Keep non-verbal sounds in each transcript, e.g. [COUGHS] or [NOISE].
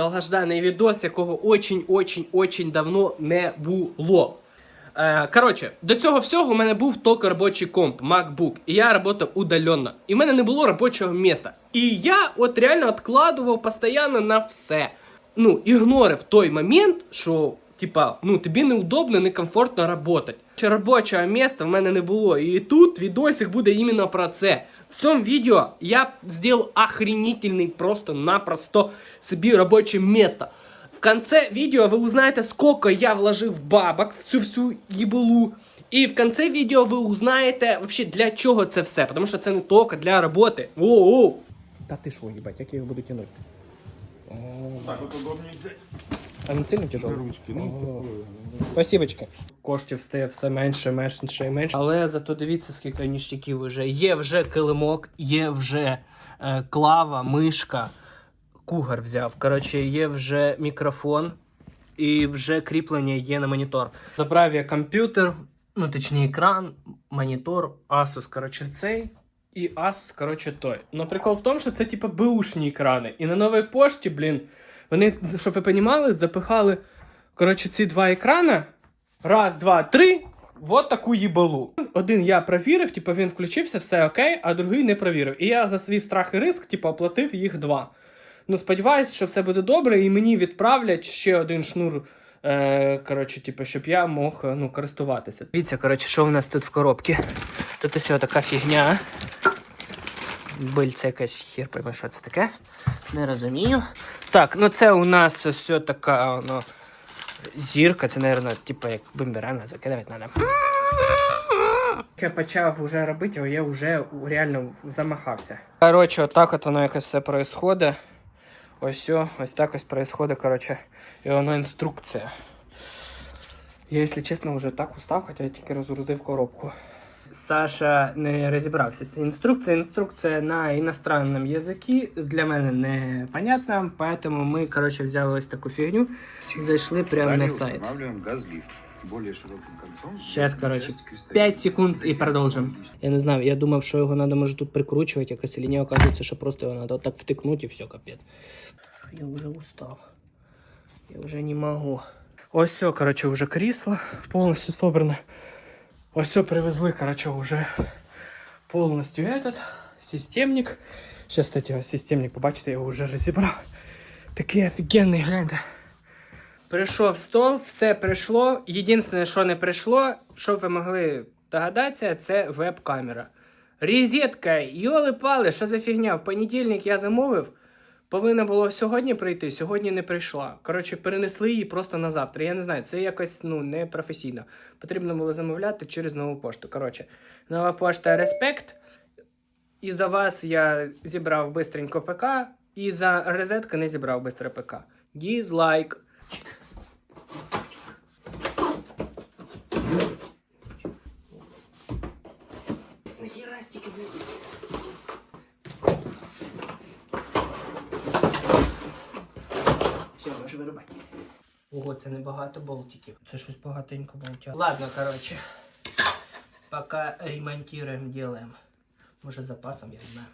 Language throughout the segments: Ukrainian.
Долгожданий відос, якого очень-очень-очень давно не було. Е, коротше, до цього всього у мене був тільки робочий комп, MacBook, і я працював удаленно. І в мене не було робочого місця. І я от реально відкладував постійно на все. Ну, ігнорив той момент, що, типа, ну, тобі неудобно, некомфортно працювати. Чи робочого місця в мене не було. І тут відосик буде іменно про це. В цьому відео я зробив охренительний просто-напросто собі робоче місце. В конце видео вы узнаете, сколько я вложив бабок в цю всю їбулу. І в конце відео ви узнаєте вообще для чого це все. Тому що це не тільки для роботи. Воу! Та ти що, їбать, як я його буду тянути? Так вот удобнее взять А він сильно тяжелий? ручки. Ну, Спасибочки. Коштів стає все менше, менше і менше. Але зато дивіться, скільки ніштяків вже. Є вже килимок, є вже е, клава, мишка. Кугар взяв. Коротше, є вже мікрофон і вже кріплення є на монітор. Забрав я комп'ютер, ну точніше екран, монітор, Asus, коротше, цей. І Asus, коротше, той. Ну, прикол в тому, що це типу беушні екрани. І на новій пошті, блін, вони, щоб ви розуміли, запихали коротше, ці два екрана. Раз, два, три. Вот таку їбалу. Один я провірив, типу він включився, все окей, а другий не провірив. І я за свій страх і риск, типу, оплатив їх два. Ну, сподіваюсь, що все буде добре, і мені відправлять ще один шнур. Е, коротше, типу, щоб я мог е, ну, користуватися. Дивіться, коротше, що у нас тут в коробці. Тут ось така фігня. Бильце якась хір пойме, що це таке. Не розумію. Так, ну це у нас все така ну, зірка, це, мабуть, типу, як бомберана закидати треба. Я почав вже робити, а я вже реально замахався. Коротше, отак от воно якось все происходить. Ось о, ось так ось происходить, коротше, і воно інструкція. Я, якщо чесно, вже так устав, хоча я тільки розгрузив коробку. Саша не розібрався з цією інструкцією. Інструкція на іностранному язикі для мене не понятна, поэтому ми, коротше, взяли ось таку фігню, зайшли прямо на сайт. Более широким концом. Сейчас, короче, 5 секунд і продовжимо. Я не знаю, я думав, що його треба може тут прикручувати, якось і ні, оказується, що просто його треба так втикнути і все, капець. Я вже устав. Я вже не можу. Ось все, коротше, вже крісло повністю собрано. Ось все привезли, коротше, вже повністю этот системник. Сейчас, кстати, системник, побачите, я його вже розібрав. Такий офігенний, гляньте. Прийшов стол, все прийшло. Єдине, що не прийшло, щоб ви могли догадатися, це веб-камера. Розетка, йоли-пали, що за фігня? В понедільник я замовив. Повинна було сьогодні прийти, сьогодні не прийшла. Коротше, перенесли її просто на завтра. Я не знаю, це якось ну, не професійно. Потрібно було замовляти через нову пошту. Коротше, нова пошта Респект. І за вас я зібрав бистренько ПК, і за розетки не зібрав бистро ПК. Дізлайк. Нахера стільки, блядь. Все, може вирубати. Ого, це небагато болтиків. Це щось багатенько болтя. Ладно, короче. Пока ремонтируем, делаем. Може запасом, я не знаю.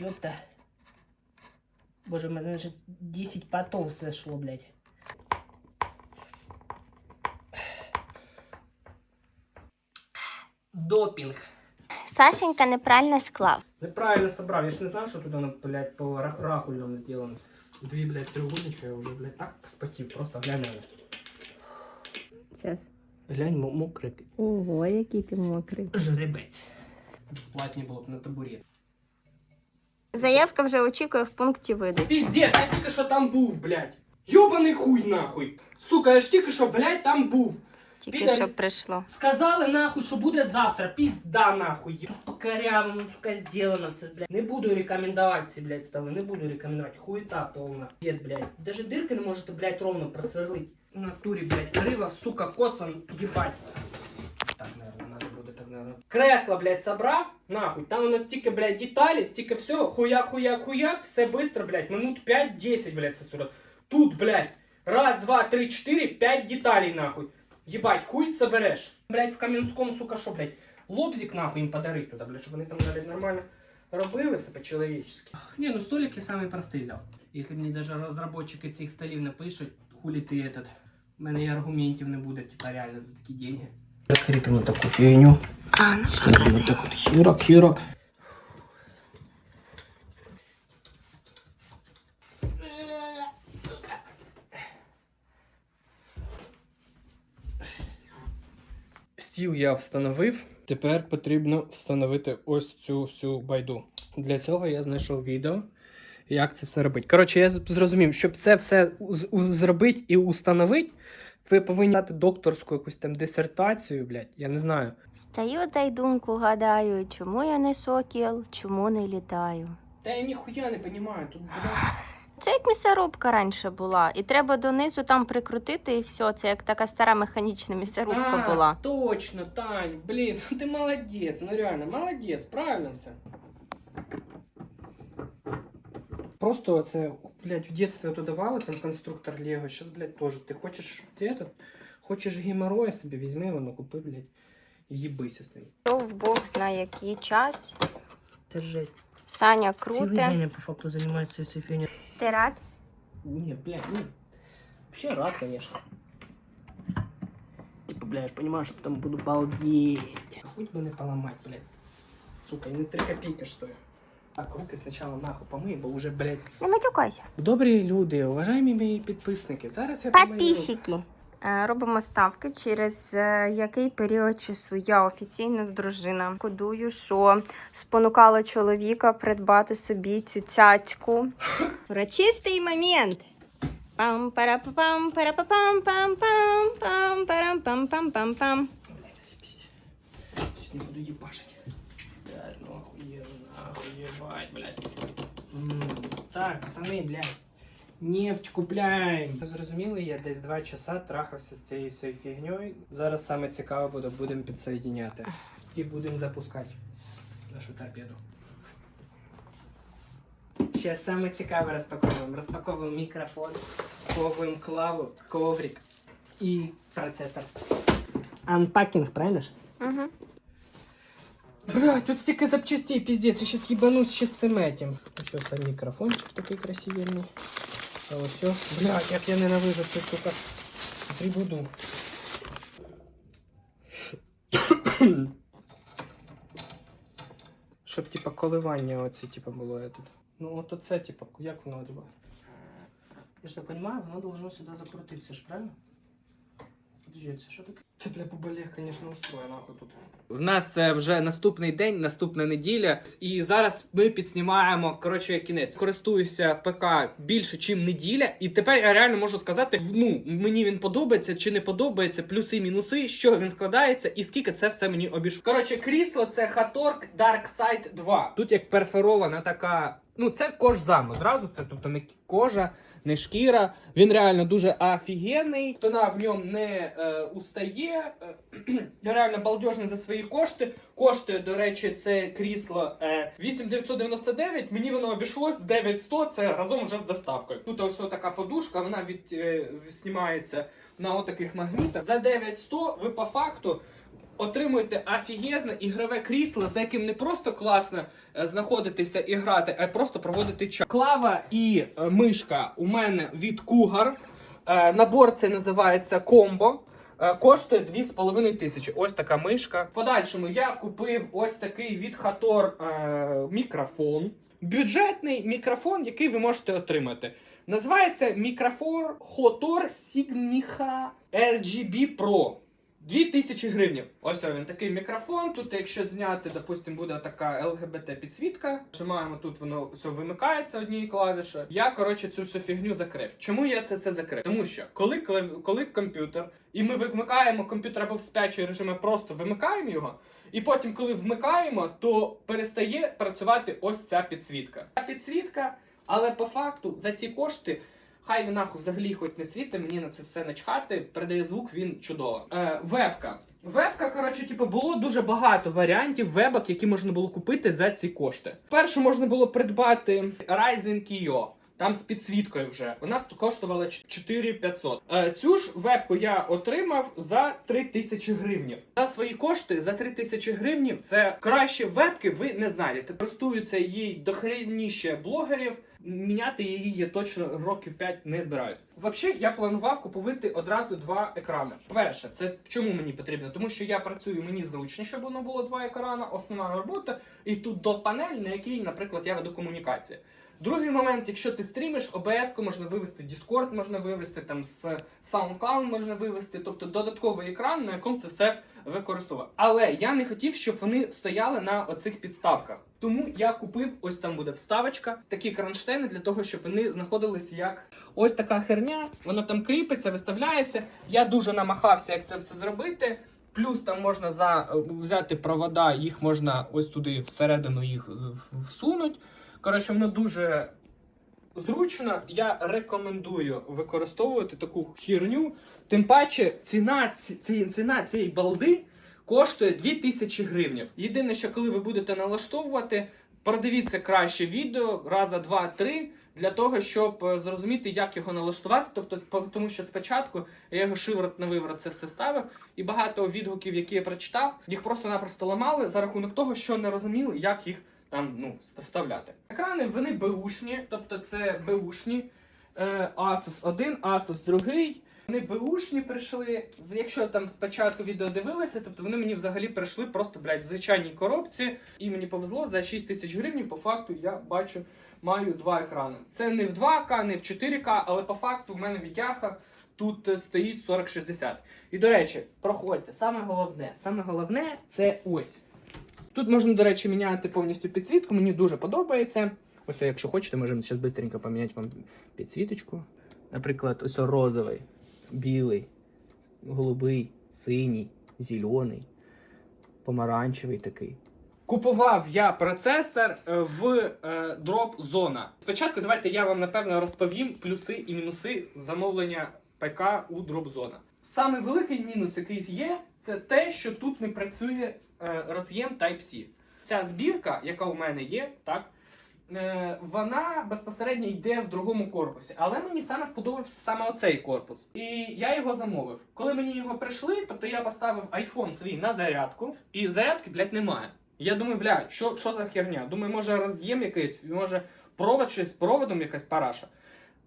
Ёпта. Боже, у мене вже 10 потов сошло, блядь. Допінг. Сашенька неправильно склав. Неправильно собрав. Я ж не знав, що тут воно, блядь, по ра- рахульному зроблено. Дві, блядь, треугольничка, я вже, блядь, так спотів. Просто глянь на мене. Зараз. Глянь, мо- мокрий Ого, який ти мокрий. жеребець. Безплатні було б на табурет. Заявка вже очікує в пункті видачі. Піздець, я тільки що там був, блядь. Йобаний хуй нахуй. Сука, я ж тільки що, блядь, там був Тільки Підар- що прийшло. Сказали нахуй, що буде завтра. Пізда нахуй. Тут по корявому, сука, сделано все, блядь. Не буду рекомендувати ці, блядь, столи. Не буду рекомендувати. Хуета повна. Дед, блядь. Даже дырки не можете, блядь, ровно просверлить. В натурі, блядь, криво, сука, косом, ебать. Так, наверное, надо буде так, наверное. Кресло, блядь, собрав, нахуй. Там у нас стільки, блядь, деталі, стільки все, хуяк, хуяк, хуяк, все быстро, блядь, минут 5-10, блядь, це сурат. Тут, блядь, раз, два, три, четыре, пять деталей, нахуй. Ебать, хуй собереш. Блядь, в Кам'янському, сука, що, блядь, лобзик, нахуй, їм подарить туди, блядь, щоб вони там, блядь, нормально робили все по-чоловічески. Ні, ну столик я самий простий взяв. Якщо мені навіть розробники цих столів напишуть, хулі ти этот. У мене і аргументів не буде, типа реально за такі деньги. Закріпимо таку фігню. А, ну Ставимо так от хірок, хірок. Стіл я встановив. Тепер потрібно встановити ось цю всю байду. Для цього я знайшов відео, як це все робити. Коротше, я зрозумів, щоб це все зробити і установити, ви повинні дати докторську якусь там дисертацію, блядь, я не знаю. Стаю та й думку гадаю, чому я не сокіл, чому не літаю. Та я ніхуя не розумію. Тут, блядь, [LAUGHS] Це як місцерубка раніше була, і треба донизу там прикрутити, і все. Це як така стара механічна місцерубка а, була. Точно, Тань, блін, ну [LAUGHS] ти молодець, ну реально, молодець, правильно все. Просто це, блядь, в детстве то давали там конструктор Лего, сейчас, блядь, тоже. Ти хочеш этот, хочеш геморроя собі, візьми воно, купи, блядь, їбися з ним. Пішов Бог знає який час. Це жесть. Саня Цілий круте. день я по факту займаюся цією фігнею. Ти рад? Не, блядь, не. Вообще рад, конечно. Типа, бля, я ж понимаю, что потом буду балдеть. Хоть бы не поломать, блядь. Сука, и не 3 копейки что ли? Так, руки сначала нахуй помий, бо уже, блядь. Не матюкайся. Добрі люди, уважаемі мої підписники. Зараз я помию руки. Е, Робимо ставки, через е, який період часу я офіційно дружина. Кодую, що спонукало чоловіка придбати собі цю цяцьку. Урочистий момент. пам пара пам пара пам пам пам пам парам пам пам пам пам заебись. Буду ебашить. Блядь, ну охуенно, нахуй блядь. Так, пацаны, блядь. Нефть купляємо. Зрозуміли, я десь два часа трахався з цією всією фігньою. Зараз саме цікаве буде, будемо підсоєдіняти. І будемо запускати нашу торпеду. Ще саме цікаве розпаковуємо. Розпаковуємо мікрофон, ковуємо клаву, коврик і процесор. Анпакінг, правильно ж? Угу. Блядь, тут стільки запчастей, пиздец, я сейчас ебанусь ще з цим этим. Ось ось сам мікрофончик такий красивельний. А ось все. Блядь, як я ненавижу цю, сука, трибуду. [COUGHS] Щоб, типа, коливання оці, типа, було тут. Ну, от оце, типа, як воно типа. Я ж так понимаю, воно должно сюди закрутитися ж, правильно? Подожди, це що таке? Це, бля, бубалех, конечно, устроє нахуй тут. В нас е, вже наступний день, наступна неділя, і зараз ми підснімаємо коротше кінець. Користуюся ПК більше, ніж неділя, і тепер я реально можу сказати: ну мені він подобається чи не подобається, плюси мінуси, чого він складається, і скільки це все мені обійшло. Коротше, крісло це Hatork Dark Side 2. Тут як перфорована така. Ну, це кожзам одразу, це тобто не кожа, не шкіра. Він реально дуже офігенний. Спина в ньому не е, устає. Е, [CLEARS THROAT] реально балдежний за свої кошти. Коштує, до речі, це крісло е, 8999. Мені воно обійшлось з 9100, це разом вже з доставкою. Тут ось така подушка, вона від, е, знімається на отаких магнітах. За 9100 ви по факту. Отримуєте офігезне ігрове крісло, за яким не просто класно е, знаходитися і грати, а просто проводити час. Клава і е, мишка у мене від Cougar. Е, набор це називається комбо. Коштує 2,5 тисячі. Ось така мишка. В подальшому я купив ось такий від Hator е, мікрофон. Бюджетний мікрофон, який ви можете отримати. Називається мікрофон Hotor Signica RGB Pro. 2000 гривень. Ось він такий мікрофон. Тут, якщо зняти, допустим, буде така ЛГБТ підсвітка. Нажимаємо тут, воно все вимикається однією клавішою. Я коротше цю всю фігню закрив. Чому я це все закрив? Тому що коли, коли комп'ютер, і ми вимикаємо комп'ютер або в спячий режим, просто вимикаємо його. І потім, коли вмикаємо, то перестає працювати ось ця підсвітка. Ця підсвітка, але по факту за ці кошти. Хай він нахуй взагалі хоч не світи, мені на це все начхати. Передає звук він чудово. Е, вебка. Вебка, коротше, типу, було дуже багато варіантів вебок, які можна було купити за ці кошти. Перше можна було придбати Ryzen Kio. Там з підсвіткою вже. Вона коштувала 4500. Е, цю ж вебку я отримав за 3000 гривнів. За свої кошти за 3000 гривнів це краще вебки ви не знайдете. Користуються їй дохреніще блогерів. Міняти її я точно років 5 не збираюсь. Взагалі, я планував купувати одразу два екрани. Перше, це чому мені потрібно? Тому що я працюю, мені зручно, щоб воно було два екрани, основна робота, і тут до панель, на якій, наприклад, я веду комунікації. Другий момент, якщо ти стрімиш, OBS можна вивести, Discord можна вивести, там з SoundCloud можна вивести, тобто додатковий екран, на якому це все використовував. Але я не хотів, щоб вони стояли на оцих підставках. Тому я купив, ось там буде вставочка, такі кронштейни для того, щоб вони знаходились як ось така херня, воно там кріпиться, виставляється. Я дуже намахався, як це все зробити. Плюс там можна за взяти провода, їх можна ось туди всередину їх всунуть. Коротше, воно дуже зручно. Я рекомендую використовувати таку хірню. Тим паче, ціна, ці, ці- ціна цієї балди коштує 2000 гривень. Єдине, що коли ви будете налаштовувати, продивіться краще відео раза два-три. Для того, щоб е, зрозуміти, як його налаштувати. Тобто, тому що спочатку я його шиворот на виворот це все ставив, і багато відгуків, які я прочитав, їх просто-напросто ламали за рахунок того, що не розуміли, як їх там ну, вставляти. Екрани вони беушні, тобто це беушні. Е, Asus 1, Asus 2. Вони беушні прийшли. Якщо там спочатку відео дивилися, тобто вони мені взагалі прийшли просто, блядь, в звичайній коробці. І мені повезло за 6 тисяч гривень. По факту я бачу, маю два екрани. Це не в 2К, не в 4К, але по факту в мене відтяга тут е, стоїть 4060. І до речі, проходьте. Саме головне, саме головне це ось. Тут можна, до речі, міняти повністю підсвітку. Мені дуже подобається. Ось, якщо хочете, можемо зараз швидко поміняти вам підсвіточку. Наприклад, ось розовий, білий, голубий, синій, зелений, помаранчевий такий. Купував я процесор е, в е, Drop Zona. Спочатку давайте я вам напевно розповім плюси і мінуси замовлення ПК у Drop Zona. Саме великий мінус, який є, це те, що тут не працює е, роз'єм Type-C. Ця збірка, яка у мене є, так, е, вона безпосередньо йде в другому корпусі. Але мені саме сподобався саме оцей корпус. І я його замовив. Коли мені його прийшли, тобто я поставив iPhone свій на зарядку, і зарядки, блядь, немає. Я думаю, бля, що, що за херня? Думаю, може роз'єм якийсь, може провод щось з проводом якась параша.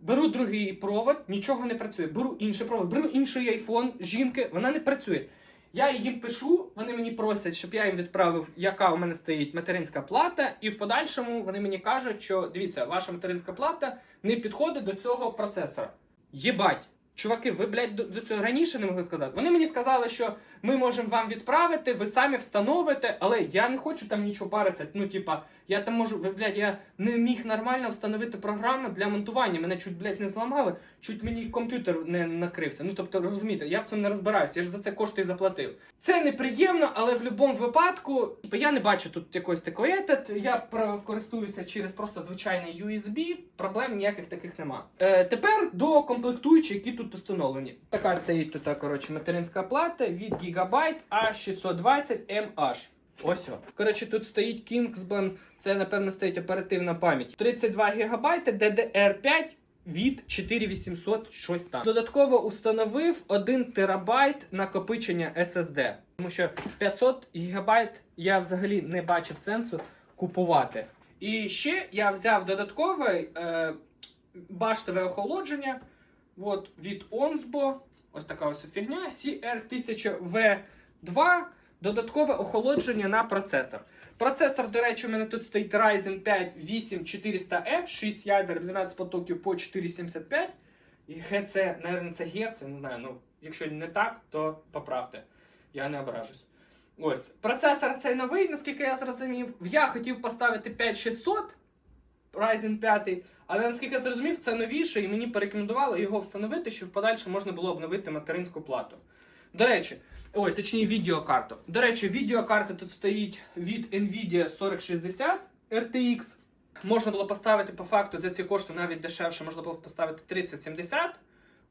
Беру другий провод, нічого не працює. Беру інший провод, беру інший айфон жінки, вона не працює. Я їм пишу, вони мені просять, щоб я їм відправив, яка у мене стоїть материнська плата, і в подальшому вони мені кажуть, що дивіться, ваша материнська плата не підходить до цього процесора. Єбать, чуваки, ви, блядь, до, цього раніше не могли сказати. Вони мені сказали, що ми можемо вам відправити, ви самі встановите, але я не хочу там нічого паритися. Ну, типа, я там можу, блядь, я не міг нормально встановити програму для монтування. Мене чуть, блядь, не зламали, чуть мені комп'ютер не накрився. Ну, тобто, розумієте, я в цьому не розбираюся, я ж за це кошти і заплатив. Це неприємно, але в будь-якому випадку, типу, я не бачу тут якогось такої етат. Я користуюся через просто звичайний USB, проблем ніяких таких нема. Е, тепер до комплектуючих, які тут встановлені. Така стоїть тут, коротше, материнська плата від Gigabyte A620MH. Ось о. Коротше, тут стоїть Kingsman, це, напевно, стоїть оперативна пам'ять. 32 ГБ DDR5 від 4800 щось там. Додатково установив 1 терабайт накопичення SSD. Тому що 500 ГБ я взагалі не бачив сенсу купувати. І ще я взяв додаткове е, баштове охолодження от, від Onsbo. Ось така ось фігня. CR1000V2. Додаткове охолодження на процесор. Процесор, до речі, у мене тут стоїть Ryzen 5 8400F, 6 ядер, 12 потоків по 475. І ГЦ, наверное, це Гц, не знаю. Ну, якщо не так, то поправте. Я не ображусь. Ось. Процесор цей новий, наскільки я зрозумів. Я хотів поставити 5600 Ryzen 5, але наскільки я зрозумів, це новіше, і мені порекомендували його встановити, щоб подальше можна було обновити материнську плату. До речі, ой, точніше, відеокарту. До речі, відеокарта тут стоїть від Nvidia 4060 RTX. Можна було поставити по факту за ці кошти навіть дешевше, можна було поставити 3070.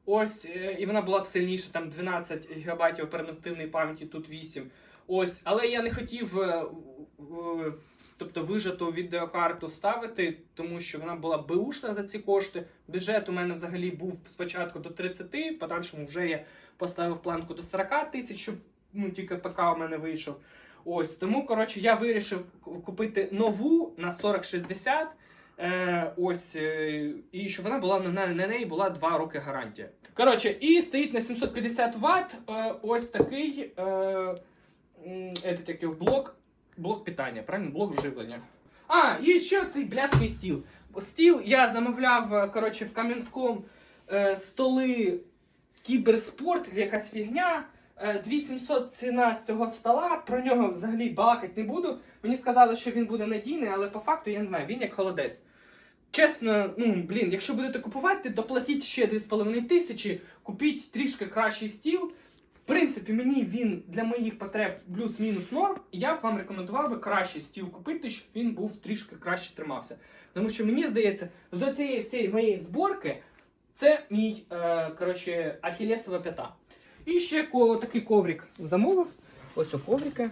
Ось, е, і вона була б сильніша, там 12 ГБ оперативної пам'яті, тут 8. Ось, але я не хотів е, тобто вижату відеокарту ставити, тому що вона була беушна за ці кошти. Бюджет у мене взагалі був спочатку до 30, подальшому вже я поставив планку до 40 тисяч, щоб ну, тільки ПК у мене вийшов. Ось тому, коротше, я вирішив купити нову на 4060. Е, ось, е, і щоб вона була на, на неї була 2 роки гарантія. Коротше, і стоїть на 750 Вт. Е, ось такий е, этот, як його, блок, блок питання, правильно? Блок живлення. А, і ще цей блядський стіл. Стіл я замовляв, е, коротше, в Кам'янському е, столи кіберспорт, якась фігня. Е, 2700 ціна з цього стола, про нього взагалі балакати не буду. Мені сказали, що він буде надійний, але по факту я не знаю, він як холодець. Чесно, ну блін, якщо будете купувати, доплатіть ще 2,5 тисячі, купіть трішки кращий стіл. В принципі, мені він для моїх потреб плюс-мінус норм. і Я б вам рекомендував би кращий стіл купити, щоб він був трішки краще тримався. Тому що мені здається, з цієї всієї моєї зборки це мій е, коротше, ахілесова п'ята. І ще ко, такий коврик замовив. Ось о коврика.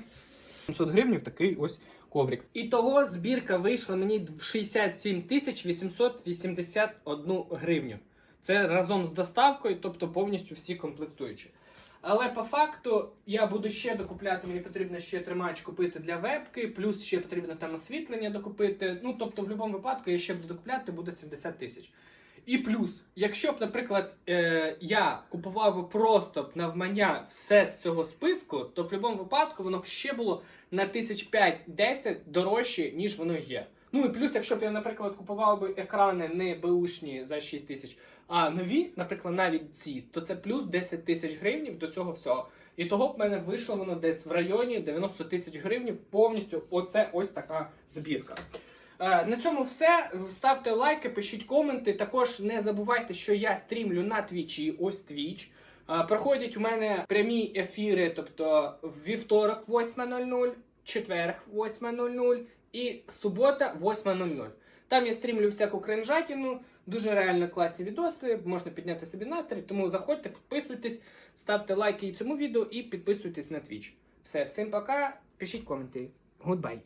700 гривень такий ось коврик. І того збірка вийшла мені в 67 тисяч 881 гривню. Це разом з доставкою, тобто повністю всі комплектуючі. Але по факту я буду ще докупляти, мені потрібно ще тримач купити для вебки, плюс ще потрібно там освітлення докупити. Ну, тобто, в будь-якому випадку я ще буду докупляти, буде 70 тисяч. І плюс, якщо б, наприклад, е, я купував би просто б навмання все з цього списку, то в будь-якому випадку воно б ще було на тисяч 5-10 дорожче, ніж воно є. Ну і плюс, якщо б я, наприклад, купував би екрани не беушні за 6 тисяч, а нові, наприклад, навіть ці, то це плюс 10 тисяч гривень до цього всього. І того в мене вийшло воно десь в районі 90 тисяч гривень повністю. Оце ось така збірка. Е, На цьому все. Ставте лайки, пишіть коменти. Також не забувайте, що я стрімлю на твічі, ось твіч. Е, Проходять у мене прямі ефіри, тобто вівторок 8.00, четверг 8.00 і субота 8.00. Там я стрімлю всяку кринжатину, дуже реально класні відоси, можна підняти собі настрій. Тому заходьте, підписуйтесь, ставте лайки цьому відео і підписуйтесь на твіч. Все, всім пока, пишіть коменти. Goodbye.